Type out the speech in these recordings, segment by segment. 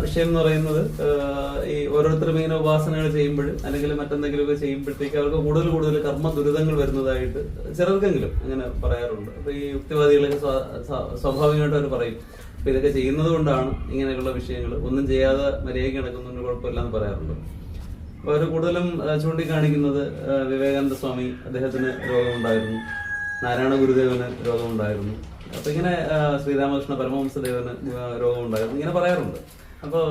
വിഷയം എന്ന് പറയുന്നത് ഈ ഓരോരുത്തരും ഇങ്ങനെ ഉപാസനകൾ ചെയ്യുമ്പോൾ അല്ലെങ്കിൽ മറ്റെന്തെങ്കിലുമൊക്കെ ചെയ്യുമ്പോഴത്തേക്ക് അവർക്ക് കൂടുതൽ കൂടുതൽ കർമ്മ ദുരിതങ്ങൾ വരുന്നതായിട്ട് ചിലർക്കെങ്കിലും അങ്ങനെ പറയാറുണ്ട്. അപ്പൊ ഈ യുക്തിവാദികളൊക്കെ സ്വാ- സ്വാ- സ്വാഭാവികമായിട്ട് അവർ പറയും. അപ്പൊ ഇതൊക്കെ ചെയ്യുന്നത് കൊണ്ടാണ് ഇങ്ങനെയുള്ള വിഷയങ്ങൾ ഒന്നും ചെയ്യാതെ മര്യാദയ്ക്ക് നടക്കുന്നതുകൊണ്ട് കുഴപ്പമില്ല എന്ന് പറയാറുണ്ട്. അപ്പൊ അവർ കൂടുതലും ചൂണ്ടിക്കാണിക്കുന്നത് വിവേകാനന്ദ സ്വാമി അദ്ദേഹത്തിന് രോഗമുണ്ടായിരുന്നു. നാരായണ ഗുരുദേവന് രോഗമുണ്ടായിരുന്നു. അപ്പൊ ഇങ്ങനെ ശ്രീരാമകൃഷ്ണ പരമഹംസദേവന് രോഗമുണ്ടായിരുന്നു. ഇങ്ങനെ പറയാറുണ്ട്. അപ്പോൾ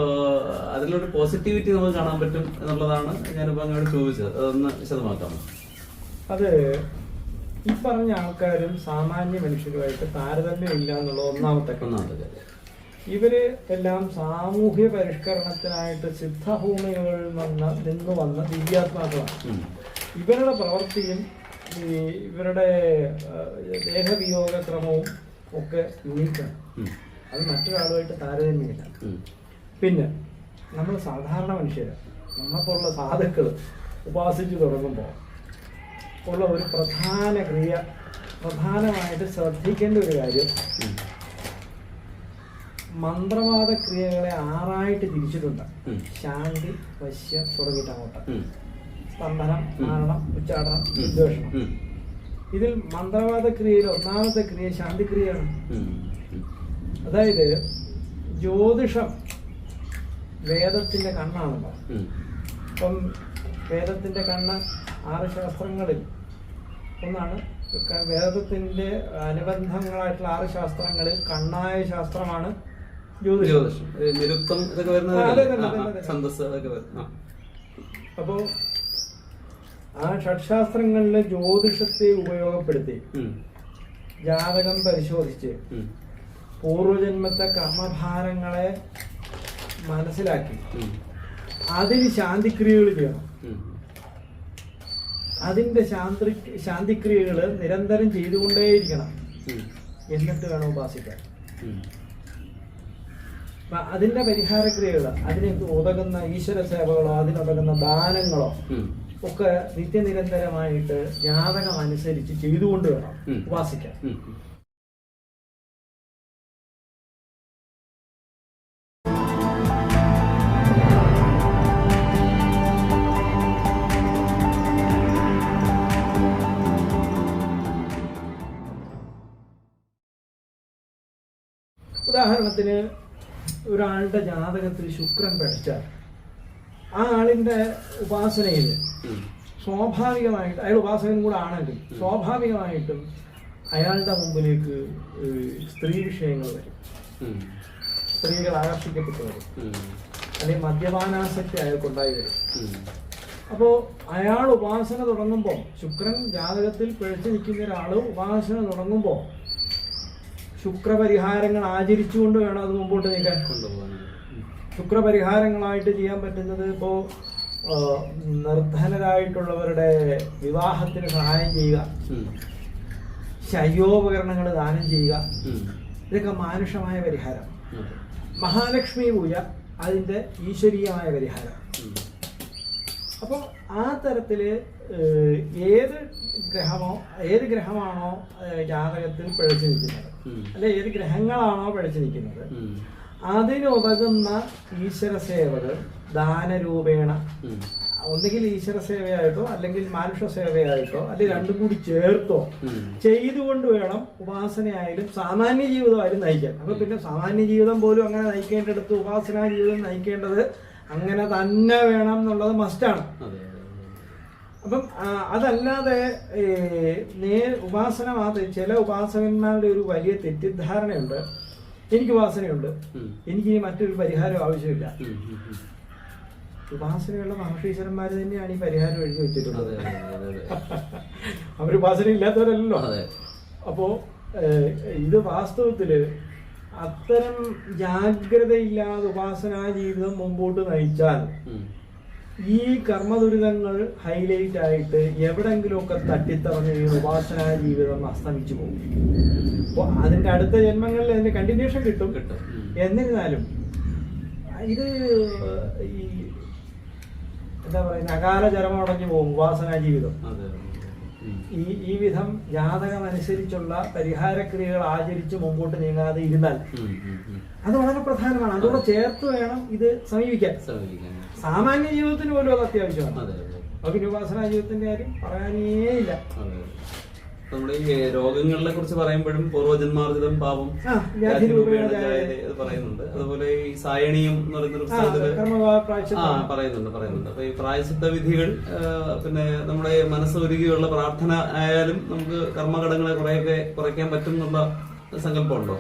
അതിലൊരു പോസിറ്റിവിറ്റി നമുക്ക് കാണാൻ പറ്റും എന്നുള്ളതാണ് ഞാനിപ്പോൾ അങ്ങോട്ട് ചോദിച്ചത് അതൊന്ന് വിശദമാക്കാമോ അത് ഈ പറഞ്ഞ ആൾക്കാരും സാമാന്യ മനുഷ്യരുമായിട്ട് താരതമ്യം ഇല്ല എന്നുള്ള ഒന്നാമത്തെ. ഒന്നാമത്തെ കാര്യം ഇവർ എല്ലാം സാമൂഹ്യ പരിഷ്കരണത്തിനായിട്ട് സിദ്ധഭൂമികളിൽ നിന്ന് നിന്ന് വന്ന ദിവ്യാത്മാക്കളാണ്. ഇവരുടെ പ്രവൃത്തിയും ഈ ഇവരുടെ ദേഹവിയോഗ ക്രമവും ഒക്കെ യൂണിക്കാണ്. അത് മറ്റൊരാളുമായിട്ട് താരതമ്യമില്ല. പിന്നെ നമ്മൾ സാധാരണ മനുഷ്യർ നമ്മളെപ്പോലുള്ള സാധുക്കൾ ഉപാസിച്ച് തുടങ്ങുമ്പോൾ ഉള്ള ഒരു പ്രധാന ക്രിയ പ്രധാനമായിട്ട് ശ്രദ്ധിക്കേണ്ട ഒരു കാര്യം മന്ത്രവാദ ക്രിയകളെ ആറായിട്ട് തിരിച്ചിട്ടുണ്ട്. ശാന്തി വശ്യം തുടങ്ങിയിട്ട് അങ്ങോട്ട്. സ്തംഭനം. മാരണം ഉച്ചാടനം വിദ്വേഷണം ഇതിൽ മന്ത്രവാദ ക്രിയയിൽ ഒന്നാമത്തെ ക്രിയ ശാന്തിക്രിയയാണ്. അതായത് ജ്യോതിഷം വേദത്തിന്റെ കണ്ണാണല്ലോ. അപ്പം വേദത്തിന്റെ കണ്ണ് ആറ് ശാസ്ത്രങ്ങളിൽ ഒന്നാണ് വേദത്തിന്റെ അനുബന്ധങ്ങളായിട്ടുള്ള ആറ് ശാസ്ത്രങ്ങളിൽ കണ്ണായ ശാസ്ത്രമാണ് ജ്യോതിഷം നിരുക്തം ഇതൊക്കെ വരുന്നത്. അപ്പോ ആ ഷഡ്ശാസ്ത്രങ്ങളിലെ ജ്യോതിഷത്തെ ഉപയോഗപ്പെടുത്തി. ജാതകം പരിശോധിച്ച്. പൂർവജന്മത്തെ കർമ്മഭാരങ്ങളെ മനസ്സിലാക്കി. അതിന് ശാന്തിക്രിയകൾ ചെയ്യണം അതിന്റെ ശാന്തി ശാന്തിക്രിയകൾ നിരന്തരം ചെയ്തുകൊണ്ടേയിരിക്കണം. എന്നിട്ട് വേണം ഉപാസിക്കാൻ. അതിന്റെ പരിഹാരക്രിയകൾ അതിന് ഉതകുന്ന ഈശ്വര സേവകളോ അതിനുതകുന്ന ദാനങ്ങളോ ഒക്കെ നിത്യനിരന്തരമായിട്ട് ജാതകം അനുസരിച്ച് ചെയ്തുകൊണ്ട് വേണം. ഉപാസിക്കാൻ ഉദാഹരണത്തിന് ഒരാളുടെ ജാതകത്തിൽ ശുക്രൻ പഠിച്ചാൽ ആ ആളിന്റെ ഉപാസനയിൽ സ്വാഭാവികമായിട്ട് അയാൾ ഉപാസകൻ കൂടെ ആണെങ്കിൽ സ്വാഭാവികമായിട്ടും അയാളുടെ മുമ്പിലേക്ക് സ്ത്രീ വിഷയങ്ങൾ വരും സ്ത്രീകൾ ആകർഷിക്കപ്പെട്ടു വരും. അല്ലെങ്കിൽ മദ്യപാനാസക്തി അയാൾക്കുണ്ടായി വരും. അപ്പോൾ അയാൾ ഉപാസന തുടങ്ങുമ്പോൾ ശുക്രൻ ജാതകത്തിൽ പിഴച്ചു നിൽക്കുന്ന ഒരാൾ ഉപാസന തുടങ്ങുമ്പോൾ ശുക്രപരിഹാരങ്ങൾ ആചരിച്ചുകൊണ്ട് വേണം അത് മുമ്പോട്ട് നീക്കാൻ. കൊണ്ടുപോകാൻ ശുക്രപരിഹാരങ്ങളായിട്ട് ചെയ്യാൻ പറ്റുന്നത് ഇപ്പോൾ നിർധനരായിട്ടുള്ളവരുടെ വിവാഹത്തിന് സഹായം ചെയ്യുക. ശയ്യോപകരണങ്ങൾ ദാനം ചെയ്യുക. ഇതൊക്കെ മാനുഷമായ പരിഹാരം. മഹാലക്ഷ്മി പൂജ അതിന്റെ ഈശ്വരീയമായ പരിഹാരം. അപ്പോൾ ആ തരത്തിൽ ഏത് ഗ്രഹമോ ഏത് ഗ്രഹമാണോ ജാതകത്തിൽ പിഴച്ചു നിൽക്കുന്നത്. അല്ലെ ഏത് ഗ്രഹങ്ങളാണോ പിഴച്ചു നിൽക്കുന്നത്. ഉം. അതിനുതകുന്ന ഈശ്വര സേവകൾ ദാനരൂപേണ. ഒന്നുകിൽ ഈശ്വര സേവയായിട്ടോ അല്ലെങ്കിൽ മാനുഷ സേവയായിട്ടോ അല്ലെങ്കിൽ രണ്ടും കൂടി ചേർത്തോ. ചെയ്തുകൊണ്ട് വേണം ഉപാസനയായാലും സാമാന്യ ജീവിതമായാലും നയിക്കാൻ. അപ്പൊ പിന്നെ സാമാന്യ ജീവിതം പോലും അങ്ങനെ നയിക്കേണ്ടടുത്ത് ഉപാസനാ ജീവിതം നയിക്കേണ്ടത് അങ്ങനെ തന്നെ വേണം എന്നുള്ളത് മസ്റ്റാണ് അപ്പം അതല്ലാതെ നേ ഉപാസന മാത്രം ചില ഉപാസകന്മാരുടെ ഒരു വലിയ തെറ്റിദ്ധാരണയുണ്ട് എനിക്ക് ഉപാസനയുണ്ട് എനിക്ക് എനിക്കിനി മറ്റൊരു പരിഹാരം ആവശ്യമില്ല. ഉപാസനയുള്ള മഹർഷീശ്വരന്മാർ തന്നെയാണ് ഈ പരിഹാരം എഴുതി വെച്ചിട്ടുള്ളത്. അവർ ഉപാസന ഇല്ലാത്തവരല്ലോ. അപ്പോ ഇത് വാസ്തവത്തിൽ അത്തരം ജാഗ്രതയില്ലാതെ ഉപാസനാ ജീവിതം മുമ്പോട്ട് നയിച്ചാൽ. ഈ കർമ്മദുരിതങ്ങൾ ഹൈലൈറ്റ് ആയിട്ട് എവിടെങ്കിലുമൊക്കെ തട്ടിത്തറഞ്ഞ് ഈ ഉപാസന ജീവിതം അസ്തമിച്ചു പോകും അപ്പോൾ അതിന്റെ അടുത്ത ജന്മങ്ങളിൽ അതിന്റെ കണ്ടിന്യൂഷൻ കിട്ടും കിട്ടും. എന്നിരുന്നാലും ഇത് ഈ എന്താ പറയുക അകാല ചരമടഞ്ഞു പോകും ഉപാസന ജീവിതം. ഈ ഈ വിധം ജാതകമനുസരിച്ചുള്ള പരിഹാരക്രിയകൾ ആചരിച്ച് മുമ്പോട്ട് നീങ്ങാതെ ഇരുന്നാൽ. അത് വളരെ പ്രധാനമാണ് അതോടെ ചേർത്ത് വേണം ഇത് സമീപിക്കാൻ. സാമാന്യ ജീവിതത്തിന് പോലും അത് അത്യാവശ്യമാണ് ഉപാസനാ ജീവിതത്തിന്റെ കാര്യം പറയാനേ ഇല്ല. നമ്മുടെ ഈ രോഗങ്ങളെ കുറിച്ച് പറയുമ്പോഴും പൂർവജന്മാർജിതം പാപം പറയുന്നുണ്ട്. അതുപോലെ ഈ സായണീയം എന്ന് പറയുന്ന പുസ്തകത്തിൽ ആ പറയുന്നുണ്ട് പറയുന്നുണ്ട്. അപ്പൊ ഈ പ്രായശിത്ത വിധികൾ പിന്നെ നമ്മുടെ മനസ്സ് ഒരുക്കിയുള്ള പ്രാർത്ഥന ആയാലും നമുക്ക് കർമ്മഘടങ്ങളെ കുറെയൊക്കെ കുറയ്ക്കാൻ പറ്റും എന്നുള്ള സങ്കല്പമുണ്ടോ?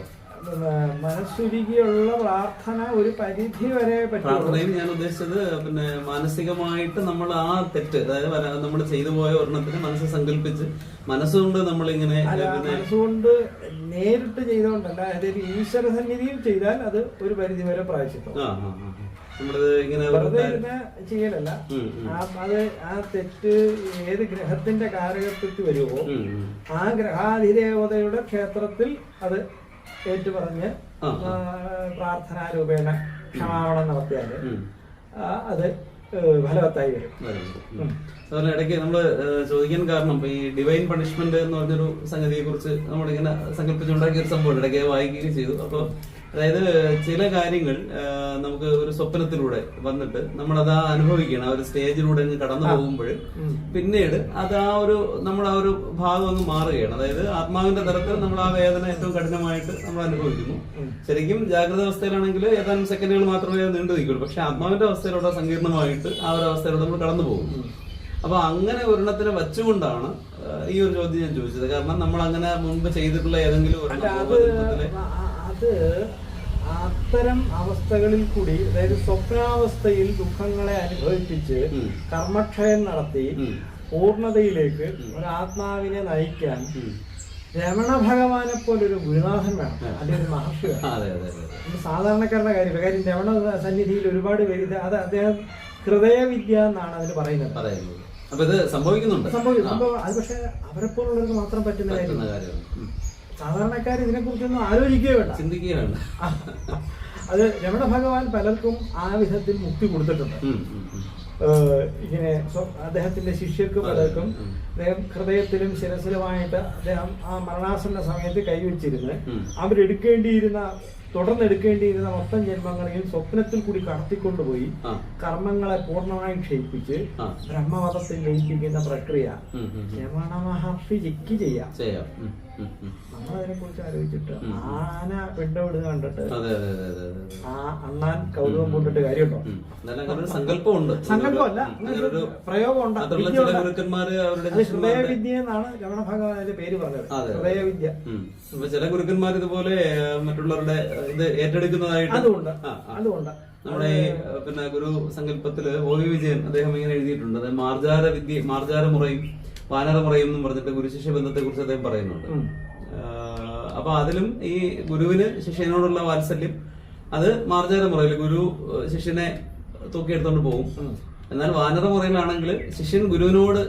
മനസ്സുരുകിയുള്ള പ്രാർത്ഥന ഒരു പരിധി വരെ പറ്റും പ്രാർത്ഥനയും ഞാൻ ഉദ്ദേശിച്ചത് പിന്നെ മാനസികമായിട്ട് നമ്മൾ ആ തെറ്റ് അതായത് നമ്മൾ ചെയ്തു പോയ ഒരെണ്ണത്തിന് മനസ്സ് സങ്കല്പിച്ച് മനസ്സുകൊണ്ട് നമ്മളിങ്ങനെ ഇങ്ങനെ മനസ്സുകൊണ്ട് നേരിട്ട് ചെയ്തുകൊണ്ടല്ല അതായത് ഈശ്വര സന്നിധിയിൽ ചെയ്താൽ അത് ഒരു പരിധി വരെ ഇരുന്ന് ചെയ്യലല്ല. അത് ആ തെറ്റ് ഏത് ഗ്രഹത്തിന്റെ കാരകത്വത്തിൽ വരുമോ. ആ ഗ്രഹാധിദേവതയുടെ ക്ഷേത്രത്തിൽ അത് ഏറ്റുപറഞ്ഞ് പ്രാർത്ഥനാരൂപേണ ക്ഷമാപണം നടത്തിയാൽ അത് ഫലവത്തായി വരും. അതുപോലെ ഇടയ്ക്ക് നമ്മൾ ചോദിക്കാൻ കാരണം ഈ ഡിവൈൻ പണിഷ്മെന്റ് എന്ന് പറഞ്ഞൊരു സംഗതിയെ കുറിച്ച് നമ്മളിങ്ങനെ സങ്കല്പിച്ചുണ്ടാക്കിയ ഒരു സംഭവം ഇടയ്ക്ക് വായിക്കുകയും ചെയ്തു. അപ്പോൾ അതായത് ചില കാര്യങ്ങൾ നമുക്ക് ഒരു സ്വപ്നത്തിലൂടെ വന്നിട്ട് നമ്മൾ ആ അനുഭവിക്കണം. ആ ഒരു സ്റ്റേജിലൂടെ അങ്ങ് കടന്നു പോകുമ്പോൾ പിന്നീട് അത് ആ ഒരു നമ്മൾ ആ ഒരു ഭാഗം അങ്ങ് മാറുകയാണ്. അതായത് ആത്മാവിന്റെ തലത്തിൽ നമ്മൾ ആ വേദന ഏറ്റവും കഠിനമായിട്ട് നമ്മൾ അനുഭവിക്കുന്നു. ശരിക്കും ജാഗ്രത അവസ്ഥയിലാണെങ്കിൽ ഏതാനും സെക്കൻഡുകൾ മാത്രമേ അത് നീണ്ടു നിൽക്കുള്ളൂ. പക്ഷെ ആത്മാവിന്റെ അവസ്ഥയിലൂടെ സങ്കീർണമായിട്ട് ആ ഒരു അവസ്ഥയിലൂടെ നമ്മൾ കടന്നു പോകും. അപ്പൊ അങ്ങനെ ഒരെണ്ണത്തിനെ വെച്ചുകൊണ്ടാണ് ഈ ഒരു ചോദ്യം ഞാൻ ചോദിച്ചത്. കാരണം നമ്മൾ അങ്ങനെ മുമ്പ് ചെയ്തിട്ടുള്ള ഏതെങ്കിലും ഒരു അത് അത്തരം അവസ്ഥകളിൽ കൂടി അതായത് സ്വപ്നാവസ്ഥയിൽ ദുഃഖങ്ങളെ അനുഭവിപ്പിച്ച് കർമ്മക്ഷയം നടത്തി പൂർണതയിലേക്ക് പൂർണതയിലേക്ക് ഒരു ആത്മാവിനെ നയിക്കാൻ രമണ ഭഗവാനെ പോലൊരു ഗുരുനാഥൻ വേണം. അല്ലെങ്കിൽ ഒരു മഹർഷി വേണം. സാധാരണക്കാരുടെ കാര്യമില്ല. കാര്യം രമണ സന്നിധിയിൽ ഒരുപാട് പേര് ഇത് അത് അദ്ദേഹം ഹൃദയവിദ്യ എന്നാണ് അതിന് പറയുന്നത്. പറയുന്നത്. അപ്പൊ ഇത് സംഭവിക്കുന്നുണ്ട്. സംഭവിക്കുന്നു അത് പക്ഷെ അവരെ പോലുള്ളവർക്ക് മാത്രം പറ്റുന്ന കാര്യം കാര്യമാണ്. സാധാരണക്കാർ ഇതിനെ കുറിച്ചൊന്നും ആലോചിക്കുകയേ വേണ്ട ചിന്തിക്കുകയാണ് വേണ്ട അത് രമണ ഭഗവാൻ പലർക്കും ആ വിധത്തിൽ മുക്തി കൊടുത്തിട്ടുണ്ട്. ഇങ്ങനെ അദ്ദേഹത്തിന്റെ ശിഷ്യർക്ക് പലർക്കും. അദ്ദേഹം ഹൃദയത്തിലും ശിരസിലുമായിട്ട് അദ്ദേഹം ആ മരണാസന്ന സമയത്ത് കൈവച്ചിരുന്ന്. അവരെടുക്കേണ്ടിയിരുന്ന തുടർന്നെടുക്കേണ്ടിയിരുന്ന മൊത്തം ജന്മങ്ങളെയും സ്വപ്നത്തിൽ കൂടി കടത്തിക്കൊണ്ടുപോയി കർമ്മങ്ങളെ പൂർണമായി ക്ഷയിപ്പിച്ച് ആ ബ്രഹ്മവധത്തിൽ ലയിപ്പിക്കുന്ന പ്രക്രിയ. രമണ മഹർഷി ജിക്ക് ചെയ്യാം. നമ്മളതിനെ കുറിച്ച് ആലോചിച്ചിട്ട്. ആന പിണ്ടവിടുന്ന കണ്ടിട്ട് ആ അണ്ണാൻ കൗതുകം കൊണ്ടിട്ട് കാര്യമുണ്ടോ? സങ്കല്പമുണ്ട്. സങ്കല്പമല്ല. ഉം. അങ്ങനെ അങ്ങനെ ഒരു ഒരു പ്രയോഗം ഉണ്ട് മാത്രമല്ല വിദ്യ ചില അവരുടെ അത് ശിഷ്യന്മാരുടെ ഹൃദയവിദ്യ എന്നാണ് രമണ ഭഗവാന്റെ പേര് പറഞ്ഞത്. ഹൃദയവിദ്യ. ചില ഗുരുക്കന്മാർ ഇതുപോലെ മറ്റുള്ളവരുടെ ഇത് ഏറ്റെടുക്കുന്നതായിട്ട് അതുകൊണ്ട്. അതുകൊണ്ട് നമ്മുടെ പിന്നെ ഗുരു സങ്കല്പത്തിൽ ഒ വി വിജയൻ അദ്ദേഹം ഇങ്ങനെ എഴുതിയിട്ടുണ്ട്. അതായത് മാർജാര വിദ്യ മാർജാര മുറയും. വാനര പറയും എന്നും പറഞ്ഞിട്ട് ഗുരുശിഷ്യ ബന്ധത്തെ കുറിച്ച് അദ്ദേഹം പറയുന്നുണ്ട്. അപ്പൊ അതിലും ഈ ഗുരുവിന് ശിഷ്യനോടുള്ള വാത്സല്യം അത് മാർജാര മുറയിൽ ഗുരു ശിഷ്യനെ തൂക്കിയെടുത്തോണ്ട് പോകും എന്നാൽ വാനര മുറയിലാണെങ്കിൽ ശിഷ്യൻ ഗുരുവിനോട്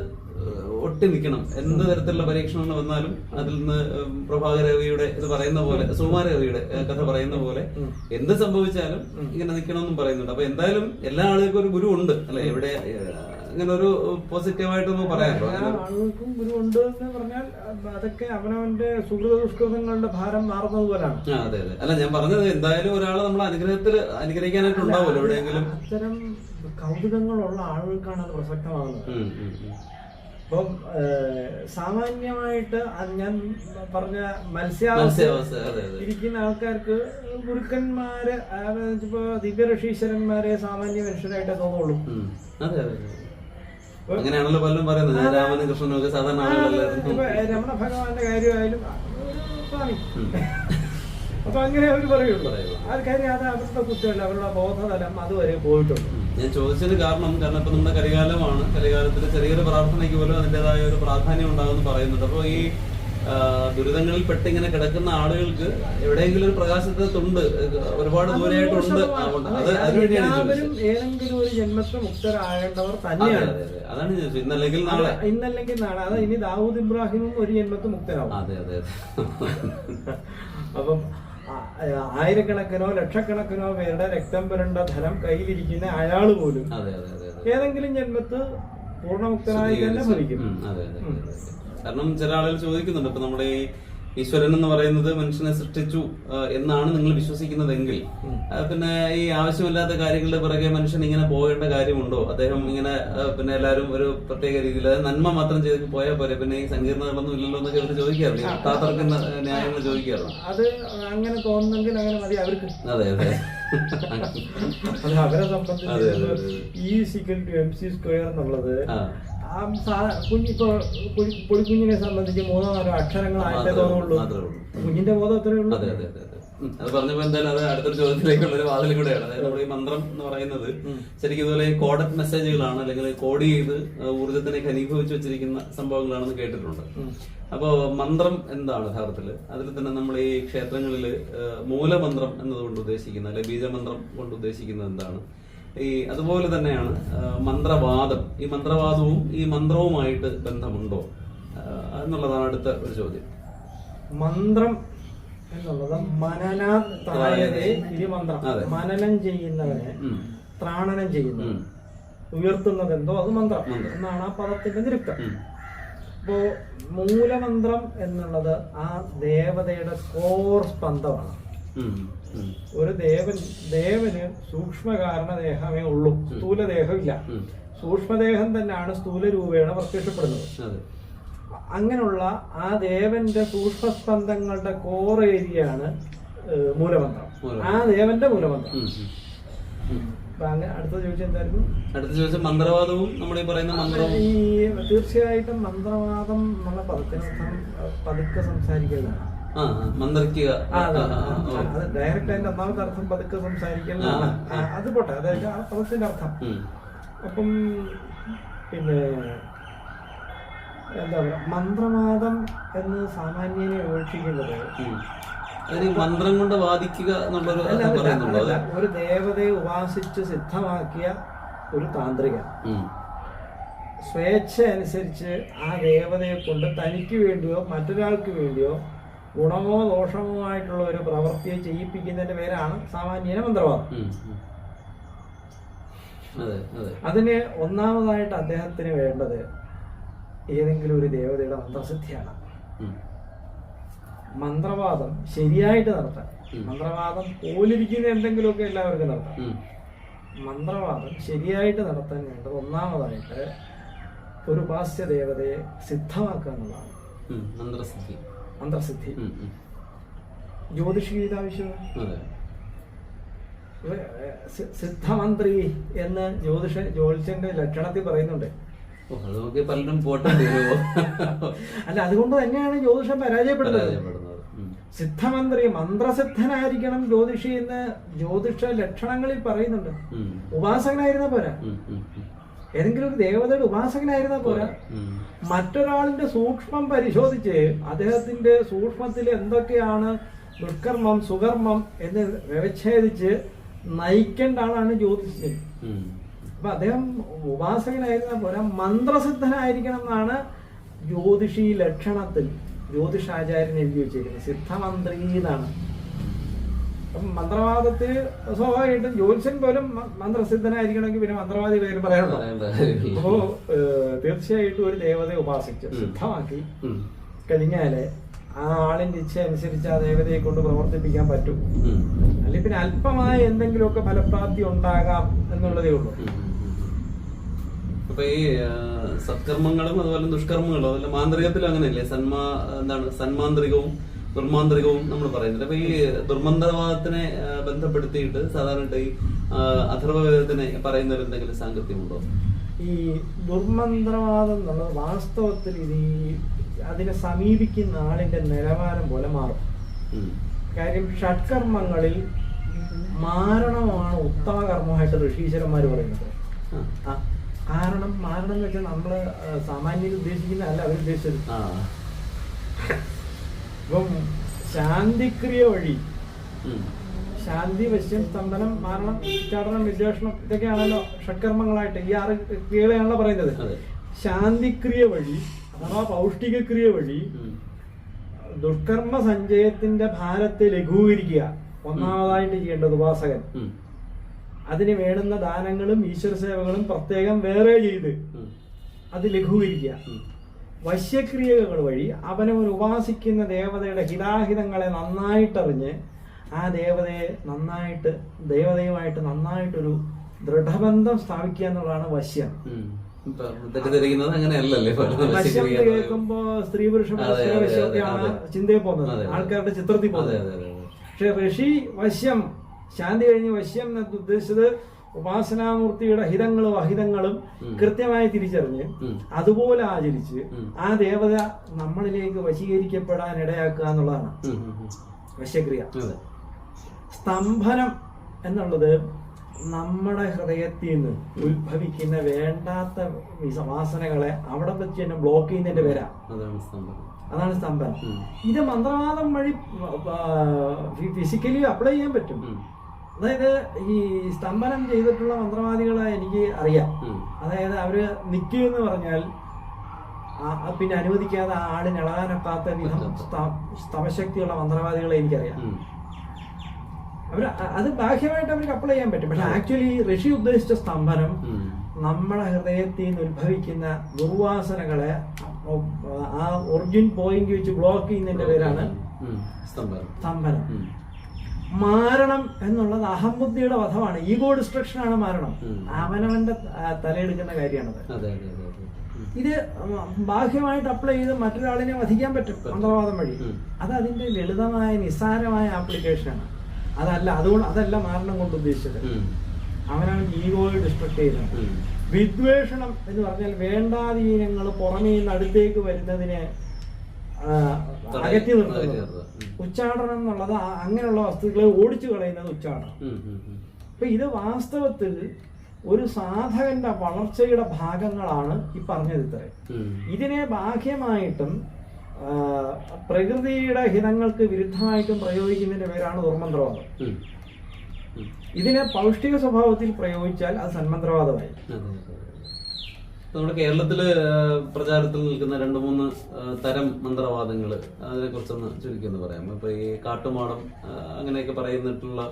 ഒട്ടി നിൽക്കണം. എന്ത് തരത്തിലുള്ള പരീക്ഷണങ്ങൾ വന്നാലും അതിൽ നിന്ന് പ്രഭാകരവിയുടെ ഇത് പറയുന്ന പോലെ സുമാരവിയുടെ കഥ പറയുന്ന പോലെ എന്ത് സംഭവിച്ചാലും ഇങ്ങനെ നിൽക്കണമെന്നും പറയുന്നുണ്ട്. അപ്പൊ എന്തായാലും എല്ലാ ആളുകൾക്കും ഒരു ഗുരു ഉണ്ട്. അല്ലെ? ഇവിടെ ഏഹ്, അങ്ങനെ ഒരു പോസിറ്റീവായിട്ടൊന്നും പറയാമല്ലോ ആളുകൾക്കും ഒരു- ഉണ്ട് എന്ന് പറഞ്ഞാൽ അതൊക്കെ അവനവന്റെ സുഹൃത ദുഷ്കൃതങ്ങളുടെ ഭാരം മാറുന്നത് പോലാണ്. അതെ അതെ. അല്ല ഞാൻ പറഞ്ഞത് എന്തായാലും ഒരാളെ നമ്മൾ അനുഗ്രഹത്തിൽ അനുഗ്രഹിക്കാനായിട്ട് ഉണ്ടാവുമല്ലോ എവിടെയെങ്കിലും. അത്തരം കൗതുകങ്ങളുള്ള ആളുകൾക്കാണ് അത് പ്രസക്തമാകുന്നത്. അപ്പം സാമാന്യമായിട്ട് ഞാൻ പറഞ്ഞ മത്സ്യാവസ്ഥ ഇരിക്കുന്ന ആൾക്കാർക്ക് ഗുരുക്കന്മാര് ദിവ്യ ഇപ്പൊ ദിവ്യഋഷീശ്വരന്മാരെ സാമാന്യ മനുഷ്യരായിട്ടേ തോന്നുള്ളൂ. അതെ അതെ. അങ്ങനെയാണല്ലോ പലരും പറയുന്നത്. ഞാൻ രാമനും കൃഷ്ണനും ഒക്കെ സാധാരണ രമണ ഭഗവാന്റെ കാര്യമായാലും അപ്പൊ അങ്ങനെ അവർ പറയുള്ളൂ. പറയുള്ളൂ. ആ കാര്യം അത് അവരുടെ കുറ്റമല്ല അവരുടെ ബോധതലം അതുവരെ പോയിട്ടുണ്ട്. ഞാൻ ചോദിച്ചതിന് കാരണം കാരണം ഇപ്പൊ നമ്മുടെ കലികാലമാണ്. കലികാലത്തിൽ ചെറിയൊരു പ്രാർത്ഥനയ്ക്ക് പോലും അതിന്റെതായ ഒരു പ്രാധാന്യം ഉണ്ടാകുമെന്ന് പറയുന്നുണ്ട്. അപ്പോൾ ഈ ആ, പെട്ട് പെട്ടിങ്ങനെ കിടക്കുന്ന ആളുകൾക്ക് എവിടെയെങ്കിലും ഒരു പ്രകാശത്തെ തുണ്ട് ഒരുപാട് ദൂരെയായിട്ടുണ്ട്. അത് അതിനുവേണ്ടിയാണ് ഏതെങ്കിലും ഒരു ജന്മത്തെ മുക്തരാകേണ്ടവർ തന്നെയാണ്. അതെ അതെ. അതാണ് ചോദിച്ചത്. ഇന്നല്ലെങ്കിൽ നാളെ. ഇന്നല്ലെങ്കിൽ നാളെ. അത് ഇനി ദാവൂദ് ഇബ്രാഹിമും ഒരു ജന്മത്ത് മുക്തരാവും അതെ അതെ. അപ്പം ആയിരക്കണക്കിനോ ലക്ഷക്കണക്കിനോ പേരുടെ രക്തം പുരണ്ട ധനം കയ്യിലിരിക്കുന്ന അയാൾ പോലും ഏതെങ്കിലും ജന്മത്ത് പൂർണമുക്തനായി തന്നെ ഭവിക്കും കാരണം ചില ആളുകൾ ചോദിക്കുന്നുണ്ട്. ഇപ്പൊ നമ്മുടെ ഈശ്വരൻ എന്ന് പറയുന്നത് മനുഷ്യനെ സൃഷ്ടിച്ചു എന്നാണ് നിങ്ങൾ വിശ്വസിക്കുന്നതെങ്കിൽ. പിന്നെ ഈ ആവശ്യമില്ലാത്ത കാര്യങ്ങളുടെ പിറകെ മനുഷ്യൻ ഇങ്ങനെ പോകേണ്ട കാര്യമുണ്ടോ? അദ്ദേഹം ഇങ്ങനെ പിന്നെ എല്ലാവരും ഒരു പ്രത്യേക രീതിയിൽ അതായത് നന്മ മാത്രം ചെയ്ത് പോയാൽ പോരെ. പിന്നെ ഈ സങ്കീർണതകളൊന്നും ഇല്ലല്ലോ എന്നൊക്കെ അവർ ചോദിക്കാറില്ല? താത്തർക്കുന്ന ന്യായങ്ങൾ ചോദിക്കാറില്ല? അത് അങ്ങനെ തോന്നുന്നെങ്കിൽ അങ്ങനെ മതി അവർക്ക്. അതെ അതെ. അത് അവരെ സംബന്ധിച്ച് ഈ സിക്കൽ ടു എം സി സ്ക്വയർ എന്നുള്ളത് ആ. ആ സാ- കുഞ്ഞ് ഇപ്പൊ കുഞ്ഞ് പൊടിക്കുഞ്ഞിനെ സംബന്ധിച്ച് മൂന്നോ നാലോ അക്ഷരങ്ങളായിട്ടേ തോന്നുള്ളൂ. കുഞ്ഞിന്റെ ബോധം അത്രയേ ഉള്ളൂ. അതെ അതെ അതെ അതെ. അത് പറഞ്ഞപ്പോ എന്തായാലും അത് അടുത്തൊരു ചോദ്യത്തിലേക്കുള്ള ഒരു വാതിൽ കൂടെയാണ്. അതായത് നമ്മുടെ ഈ മന്ത്രം എന്ന് പറയുന്നത് ശരിക്കും ഇതുപോലെ കോഡഡ് മെസ്സേജുകളാണ് അല്ലെങ്കിൽ കോഡ് ചെയ്ത് ഊർജത്തിനെ ഘനീഭവിച്ച് വെച്ചിരിക്കുന്ന സംഭവങ്ങളാണെന്ന് കേട്ടിട്ടുണ്ട്. അപ്പോ മന്ത്രം എന്താണ് യഥാർത്ഥത്തിൽ? അതിൽ തന്നെ നമ്മൾ ഈ ക്ഷേത്രങ്ങളിൽ മൂലമന്ത്രം എന്നതുകൊണ്ട് ഉദ്ദേശിക്കുന്നത് അല്ലെ ബീജമന്ത്രം കൊണ്ട് ഉദ്ദേശിക്കുന്നത് എന്താണ്? ഈ അതുപോലെ തന്നെയാണ് മന്ത്രവാദം. ഈ മന്ത്രവാദവും ഈ മന്ത്രവുമായിട്ട് ബന്ധമുണ്ടോ? എന്നുള്ളതാണ് അടുത്ത ഒരു ചോദ്യം. മന്ത്രം എന്നുള്ളത് മനന ത്രായതേ മന്ത്രം. മനനം ചെയ്യുന്നവരെ ത്രാണനം ചെയ്യുന്നത്. ഉയർത്തുന്നത് എന്തോ അത് മന്ത്രം. എന്നാണ് ആ പദത്തിന്റെ നിരുക്തം. അപ്പോ മൂലമന്ത്രം എന്നുള്ളത് ആ ദേവതയുടെ കോർ സ്പന്ദമാണ്. ഒരു ദേവൻ ദേവന് സൂക്ഷ്മകാരണ ദേഹമേ ഉള്ളൂ. സ്ഥൂലദേഹം ഇല്ല ഉം. സൂക്ഷ്മദേഹം തന്നെയാണ് സ്ഥൂല രൂപേണ പ്രത്യക്ഷപ്പെടുന്നത് അങ്ങനെയുള്ള ആ ദേവന്റെ സൂക്ഷ്മസ്പന്ദങ്ങളുടെ കോർ ഏരിയയാണ് മൂലമന്ത്രം. ആ ദേവന്റെ മൂലമന്ത്രം. അടുത്ത ചോദിച്ചാൽ മന്ത്രവാദവും നമ്മൾ ഈ പറയുന്ന മന്ത്രം ഈ തീർച്ചയായിട്ടും മന്ത്രവാദം എന്നുള്ള പദത്തിനർത്ഥം പതുക്കെ സംസാരിക്കുന്നതാണ് മന്ത്രിക്കുക. അത് ഡയറക്റ്റ് അതിന്റെ ഒന്നാമത്തെ അർത്ഥം പതുക്കെ. ആ, അത് പോട്ടെ. അതായത് ആ പദത്തിന്റെ അർത്ഥം. അപ്പം പിന്നെ എന്താ പറയുക മന്ത്രവാദം എന്ന് സാമാന്യനെ വിവക്ഷിക്കുന്നത് ഉം. മന്ത്രം കൊണ്ട് വാദിക്കുക ഒരു ദേവതയെ ഉപാസിച്ച് സിദ്ധമാക്കിയ ഒരു താന്ത്രിക. സ്വേച്ഛ അനുസരിച്ച് ആ ദേവതയെ കൊണ്ട് തനിക്ക് വേണ്ടിയോ മറ്റൊരാൾക്ക് വേണ്ടിയോ ഗുണമോ ദോഷമോ ആയിട്ടുള്ള ഒരു പ്രവൃത്തിയെ ചെയ്യിപ്പിക്കുന്നതിന്റെ പേരാണ് സാമാന്യന മന്ത്രവാദം. അതിന് ഒന്നാമതായിട്ട് അദ്ദേഹത്തിന് വേണ്ടത് ഏതെങ്കിലും ഒരു ദേവതയുടെ മന്ത്രസിദ്ധിയാണ്. മന്ത്രവാദം ശരിയായിട്ട് നടത്താൻ. മന്ത്രവാദം പോലിരിക്കുന്ന എന്തെങ്കിലുമൊക്കെ എല്ലാവർക്കും നടത്താം. മന്ത്രവാദം ശരിയായിട്ട് നടത്താൻ വേണ്ടത് ഒന്നാമതായിട്ട് ഒരു ഉപാസ്യ ദേവതയെ സിദ്ധമാക്കുക എന്നുള്ളതാണ്. മന്ത്രസിദ്ധി. ഉം. ജ്യോതിഷീത ആവശ്യം സിദ്ധമന്ത്രി എന്ന് ജ്യോതിഷ ജ്യോതിഷന്റെ ലക്ഷണത്തിൽ പറയുന്നുണ്ട്. പലരും അല്ല അതുകൊണ്ട് തന്നെയാണ് ജ്യോതിഷം പരാജയപ്പെടുന്നത്. സിദ്ധമന്ത്രി മന്ത്രസിദ്ധനായിരിക്കണം ജ്യോതിഷി എന്ന് ജ്യോതിഷ ലക്ഷണങ്ങളിൽ പറയുന്നുണ്ട്. ഉപാസകനായിരുന്ന പോരാ. ഏതെങ്കിലും ഒരു ദേവതയുടെ ഉപാസകനായിരുന്ന പോരാ. ഉം. മറ്റൊരാളിന്റെ സൂക്ഷ്മം പരിശോധിച്ച് അദ്ദേഹത്തിന്റെ സൂക്ഷ്മത്തിൽ എന്തൊക്കെയാണ് ദുഷ്കർമ്മം സുകർമ്മം എന്ന് വ്യവച്ഛേദിച്ച് നയിക്കേണ്ട ആളാണ് ജ്യോതിഷ്. അപ്പൊ അദ്ദേഹം ഉപാസകനായിരുന്ന പോലെ മന്ത്രസിദ്ധനായിരിക്കണം എന്നാണ് ജ്യോതിഷി ലക്ഷണത്തിൽ ജ്യോതിഷാചാര്യൻ എഴുതി വെച്ചിരിക്കുന്നത്. സിദ്ധമന്ത്രി എന്നാണ്. അപ്പം മന്ത്രവാദത്തിൽ സ്വാഭാവികമായിട്ടും ജ്യോത്സ്യൻ പോലും മന്ത്രസിദ്ധനായിരിക്കണമെങ്കിൽ പിന്നെ മന്ത്രവാദി പേര് പറയണോ. അപ്പോ തീർച്ചയായിട്ടും ഒരു ദേവതയെ ഉപാസിച്ച്. സിദ്ധമാക്കി. കഴിഞ്ഞാൽ ആ ആളിന്റെ ഇച്ഛ അനുസരിച്ച് ആ ദേവതയെ കൊണ്ട് പ്രവർത്തിപ്പിക്കാൻ പറ്റും. അല്ലെങ്കിൽ പിന്നെ അല്പമായ എന്തെങ്കിലുമൊക്കെ ഫലപ്രാപ്തി ഉണ്ടാകാം എന്നുള്ളതേ ഉള്ളൂ. അപ്പൊ ഈ സത്കർമ്മങ്ങളും അതുപോലെ ദുഷ്കർമ്മങ്ങളും അതുപോലെ മാന്ത്രികത്തിലും അങ്ങനെയല്ലേ സന്മാ എന്താണ് സന്മാന്ത്രികവും ദുർമാന്ത്രികവും നമ്മൾ പറയുന്നത് അപ്പൊ ഈ ദുർമന്ത്രവാദത്തിനെ ബന്ധപ്പെടുത്തിയിട്ട് സാധാരണ ഈ അഥർവവേദത്തിനെ പറയുന്നതിൽ എന്തെങ്കിലും സാങ്കത്യമുണ്ടോ? ഈ ദുർമന്ത്രവാദം എന്നുള്ളത് വാസ്തവത്തിൽ ഇത് ഈ അതിനെ സമീപിക്കുന്ന ആളിന്റെ നിലവാരം പോലെ മാറും. കാര്യം ഷഡ്കർമ്മങ്ങളിൽ മാരണമാണ് ഉത്തമകർമ്മമായിട്ട് ഋഷീശ്വരന്മാർ പറയുന്നത്. കാരണം മാരണം എന്ന് വെച്ചാൽ നമ്മൾ സാമാന്യർ ഉദ്ദേശിക്കുന്ന അല്ല അവർ ഉദ്ദേശിച്ചത് ആ ഇപ്പം ശാന്തിക്രിയ വഴി. ശാന്തി വശ്യം സ്തംഭനം മാരണം ഉച്ചാടനം വിദ്വേഷണം ഇതൊക്കെയാണല്ലോ ഷഡ്കർമ്മങ്ങളായിട്ട് ഈ ആറ് ക്രിയകളെയാണല്ലോ പറയുന്നത്. ശാന്തിക്രിയ വഴി അഥവാ പൗഷ്ടിക ക്രിയ വഴി. ദുഷ്കർമ്മ സഞ്ചയത്തിന്റെ ഭാരത്തെ ലഘൂകരിക്കുക. ഒന്നാമതായിട്ട് ചെയ്യേണ്ടത് ഉപാസകൻ. അതിന് വേണ്ടുന്ന ദാനങ്ങളും ഈശ്വര സേവകളും പ്രത്യേകം വേറെ ചെയ്ത് അത് ലഘൂകരിക്കുക. വശ്യക്രിയകൾ വഴി അവനവൻ ഉപാസിക്കുന്ന ദേവതയുടെ ഹിതാഹിതങ്ങളെ നന്നായിട്ടറിഞ്ഞ് ആ ദേവതയെ നന്നായിട്ട് ദേവതയുമായിട്ട് നന്നായിട്ടൊരു ദൃഢബന്ധം സ്ഥാപിക്കുക എന്നുള്ളതാണ് വശ്യം കേൾക്കുമ്പോ സ്ത്രീ പുരുഷ വശ്യമൊക്കെയാണ്. ചിന്തയിൽ പോകുന്നത്. ആൾക്കാരുടെ ചിത്രത്തിൽ പോകുന്നത്. പക്ഷെ ഋഷി വശ്യം ശാന്തി കഴിഞ്ഞ് വശ്യം എന്ന് ഉദ്ദേശിച്ചത് ഉപാസനാമൂർത്തിയുടെ ഹിതങ്ങളും അഹിതങ്ങളും കൃത്യമായി തിരിച്ചറിഞ്ഞ് അതുപോലെ ആചരിച്ച് ആ ദേവത നമ്മളിലേക്ക് വശീകരിക്കപ്പെടാൻ ഇടയാക്കുക എന്നുള്ളതാണ്. വശ്യക്രിയ സ്തംഭനം എന്നുള്ളത് നമ്മുടെ ഹൃദയത്തിൽ നിന്ന് ഉത്ഭവിക്കുന്ന വേണ്ടാത്ത വിസ- വാസനകളെ അവിടെ വെച്ച് തന്നെ ബ്ലോക്ക് ചെയ്യുന്നതിന്റെ പേരാ. അതാണ് സ്തംഭനം. ഇത് മന്ത്രവാദം വഴി ഫിസിക്കലി അപ്ലൈ ചെയ്യാൻ പറ്റും. അതായത് ഈ സ്തംഭനം ചെയ്തിട്ടുള്ള മന്ത്രവാദികളെ എനിക്ക് അറിയാം. അതായത് അവർ നിൽക്കുമെന്ന് പറഞ്ഞാൽ പിന്നെ അനുവദിക്കാതെ ആ ആടിന് ഇളകാനൊക്കാത്ത വിധം സ്തമശക്തിയുള്ള മന്ത്രവാദികളെ എനിക്കറിയാം. അവർ അത് ബാഹ്യമായിട്ട് അവർക്ക് അപ്ലൈ ചെയ്യാൻ പറ്റും. പക്ഷെ ആക്ച്വലി ഋഷി ഉദ്ദേശിച്ച സ്തംഭനം. നമ്മുടെ ഹൃദയത്തിൽ നിന്ന് ഉത്ഭവിക്കുന്ന ദുർവാസനകളെ ആ ഒറിജിൻ പോയിന്റ് വെച്ച് ബ്ലോക്ക് ചെയ്യുന്നതിന്റെ പേരാണ്. സ്തംഭനം. മാരണം എന്നുള്ളത് അഹംബുദ്ധിയുടെ വധമാണ്. ഈഗോ ഡിസ്ട്രക്ഷൻ ആണ് മാരണം. അവനവന്റെ തലയെടുക്കുന്ന കാര്യമാണത്. ഇത് ബാഹ്യമായിട്ട് അപ്ലൈ ചെയ്ത് മറ്റൊരാളിനെ വധിക്കാൻ പറ്റും മന്ത്രവാദം വഴി. അത് അതിന്റെ ലളിതമായ നിസ്സാരമായ ആപ്ലിക്കേഷനാണ് അതല്ല അതുകൊണ്ട് അതല്ല മാരണം കൊണ്ട് ഉദ്ദേശിച്ചത്. അവനാണ് ഈഗോയെ ഡിസ്ട്രക്ട് ചെയ്യുന്നത് വിദ്വേഷണം എന്ന് പറഞ്ഞാൽ വേണ്ടാധീനങ്ങൾ പുറമേ നിന്ന് അടുത്തേക്ക് വരുന്നതിനെ അകറ്റി നിർത്തുന്നത് ഉച്ചാടനം എന്നുള്ളത് അങ്ങനെയുള്ള വസ്തുക്കളെ ഓടിച്ചു കളയുന്നത് ഉച്ചാടനം. അപ്പൊ ഇത് വാസ്തവത്തിൽ ഒരു സാധകന്റെ വളർച്ചയുടെ ഭാഗങ്ങളാണ് ഈ പറഞ്ഞത് ഇത്ര ഇതിനെ ബാഹ്യമായിട്ടും പ്രകൃതിയുടെ ഹിതങ്ങൾക്ക് വിരുദ്ധമായിട്ടും പ്രയോഗിക്കുന്നതിന്റെ പേരാണ് ദുർമന്ത്രവാദം. ഇതിനെ പൗഷ്ടിക സ്വഭാവത്തിൽ പ്രയോഗിച്ചാൽ അത് സന്മന്ത്രവാദമായി. നമ്മുടെ കേരളത്തിൽ ആ, പ്രചാരത്തിൽ നിൽക്കുന്ന രണ്ട് മൂന്ന് തരം മന്ത്രവാദങ്ങൾ അതിനെ കുറിച്ചൊന്ന് ചുരുക്കി ഒന്ന് പറയാം. ഇപ്പൊ ഈ കാട്ടുമാടം അങ്ങനെയൊക്കെ പറയുന്നിട്ടുള്ള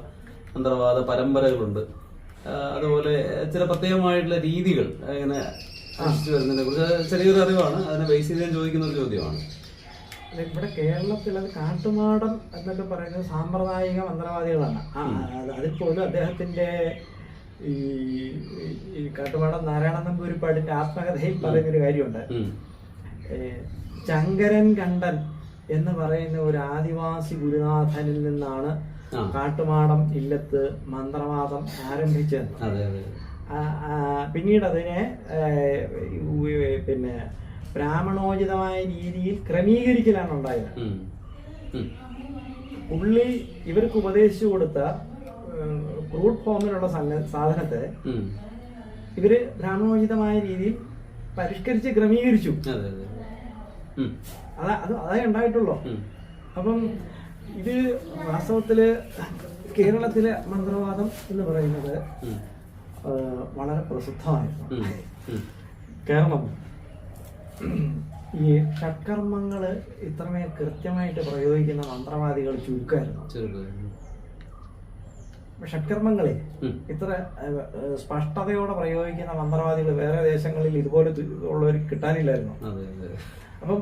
മന്ത്രവാദ പരമ്പരകളുണ്ട്. അതുപോലെ ചില പ്രത്യേകമായിട്ടുള്ള രീതികൾ ഇങ്ങനെ അനുഷ്ഠിച്ചു വരുന്നതിനെ കുറിച്ച് ചെറിയൊരു അറിവാണ്. അതിനെ ബേസ് ചെയ്ത് ഞാൻ ചോദിക്കുന്ന ഒരു ചോദ്യമാണ്. ഇവിടെ കേരളത്തിൽ അത് കാട്ടുമാടം എന്നൊക്കെ പറയുന്നത് സാമ്പ്രദായിക മന്ത്രവാദികളാണ്. അതിൽ പോലും അദ്ദേഹത്തിന്റെ ഈ കാട്ടുപാടം നാരായണൻ നാരായണ നമ്പൂരിപ്പാടിന്റെ ആത്മകഥയിൽ പറയുന്നൊരു കാര്യമുണ്ട്. ചങ്കരൻ കണ്ടൻ എന്ന് പറയുന്ന ഒരു ആദിവാസി ഗുരുനാഥനിൽ നിന്നാണ് കാട്ടുമാടം ഇല്ലത്ത് മന്ത്രവാദം ആരംഭിച്ചത്. പിന്നീട് അതിനെ പിന്നെ ബ്രാഹ്മണോചിതമായ രീതിയിൽ ക്രമീകരിക്കലാണ് ഉണ്ടായത്. പുള്ളി ഇവർക്ക് ഉപദേശിച്ചു കൊടുത്ത ക്രൂഡ് ഫോമിലുള്ള സാധനത്തെ. ഇവർ ബ്രാഹ്മണോചിതമായ രീതിയിൽ പരിഷ്കരിച്ച് ക്രമീകരിച്ചു. അതെ അതെ. അതാ ഉണ്ടായിട്ടുള്ളൂ. അപ്പം ഇത് വാസ്തവത്തിൽ കേരളത്തിലെ മന്ത്രവാദം എന്ന് പറയുന്നത് വളരെ പ്രസിദ്ധമായിരുന്നു. കാരണം ഈ ഷഡ്കർമ്മങ്ങൾ ഇത്രമേൽ കൃത്യമായിട്ട് പ്രയോഗിക്കുന്ന മന്ത്രവാദികൾ ചുരുക്കമായിരുന്നു. ചെറുപ്പം ഷഡ്കർമ്മങ്ങളെ ഇത്ര സ്പഷ്ടതയോടെ പ്രയോഗിക്കുന്ന മന്ത്രവാദികൾ വേറെ ദേശങ്ങളിൽ ഇതുപോലെ ഉള്ളവർ കിട്ടാനില്ലായിരുന്നു. അപ്പം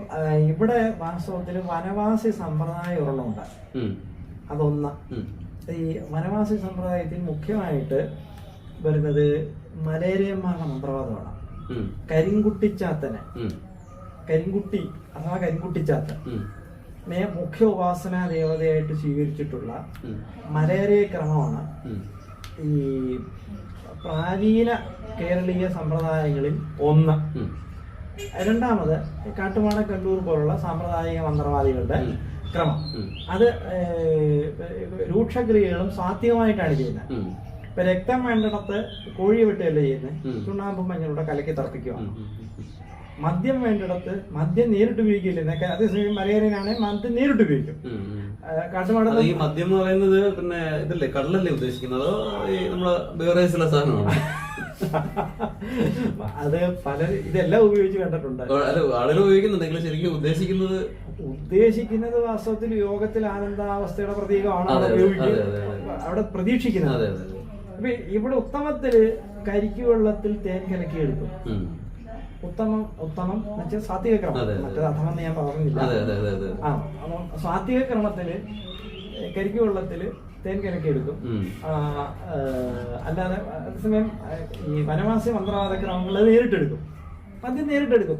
ഇവിടെ വാസ്തവത്തിൽ വനവാസി സമ്പ്രദായം ഒരെണ്ണമുണ്ട്. അതൊന്ന്. ഈ വനവാസി സമ്പ്രദായത്തിൽ മുഖ്യമായിട്ട് വരുന്നത് മലേറിയന്മാരുടെ മന്ത്രവാദമാണ്. കരിങ്കുട്ടിച്ചാത്തനെ. കരിങ്കുട്ടി അഥവാ കരിങ്കുട്ടിച്ചാത്തൻ. നെ മുഖ്യ ഉപാസനാ ദേവതയായിട്ട് സ്വീകരിച്ചിട്ടുള്ള ഉം. ക്രമമാണ് ഈ പ്രാചീന കേരളീയ സമ്പ്രദായങ്ങളിൽ ഒന്ന്. രണ്ടാമത് കാട്ടുമാട കണ്ണൂർ പോലുള്ള സാമ്പ്രദായിക മന്ത്രവാദികളുടെ ക്രമം അത് രൂക്ഷക്രിയകളും സാത്വികമായിട്ടാണ് ചെയ്യുന്നത്. ഇപ്പൊ രക്തം വേണ്ടിടത്ത് കോഴി വെട്ടുകയല്ല ചെയ്യുന്നത്. ചുണ്ണാമ്പും മഞ്ഞളുടെ കലക്കി. ഉം. മദ്യം വേണ്ടിടത്ത് മദ്യം നേരിട്ട് ഉപയോഗിക്കില്ല. എന്നൊക്കെ അതേസമയം മലയാളിയാണ് മദ്യം നേരിട്ട് ഉപയോഗിക്കും. കാട്ടുമാട ഈ മദ്യം എന്ന് പറയുന്നത് പിന്നെ ഇതല്ലേ കടലല്ലേ ഉദ്ദേശിക്കുന്നത്? ഈ നമ്മളെ സാധനമാണ്? അത് പല ഇതെല്ലാം ഉപയോഗിച്ച് കണ്ടിട്ടുണ്ട്. അല്ല ആളുകൾ ഉപയോഗിക്കുന്നുണ്ടെങ്കിൽ ശരിക്കും ഉദ്ദേശിക്കുന്നത് ഉദ്ദേശിക്കുന്നത് വാസ്തവത്തിൽ യോഗത്തിൽ ആനന്ദാവസ്ഥയുടെ പ്രതീകമാണ് അവിടെ പ്രതീക്ഷിക്കുന്നത്. അപ്പൊ ഇവിടെ ഉത്തമത്തിൽ കരിക്കു വെള്ളത്തിൽ തേൻ കലക്കി എടുക്കും ഉം. ഉത്തമം ഉത്തമം വെച്ചാൽ സാത്വിക ക്രമം. മറ്റേത് അധമം ഞാൻ പറഞ്ഞില്ല. ആ അപ്പം സ്വാത്വിക ക്രമത്തിൽ ഏ, കരിക്ക് വെള്ളത്തിൽ തേൻ കലക്കി എടുക്കും. അല്ലാതെ അതേസമയം ഈ വനവാസി മന്ത്രവാദ ക്രമങ്ങൾ നേരിട്ടെടുക്കും. പദ്യം നേരിട്ടെടുക്കും.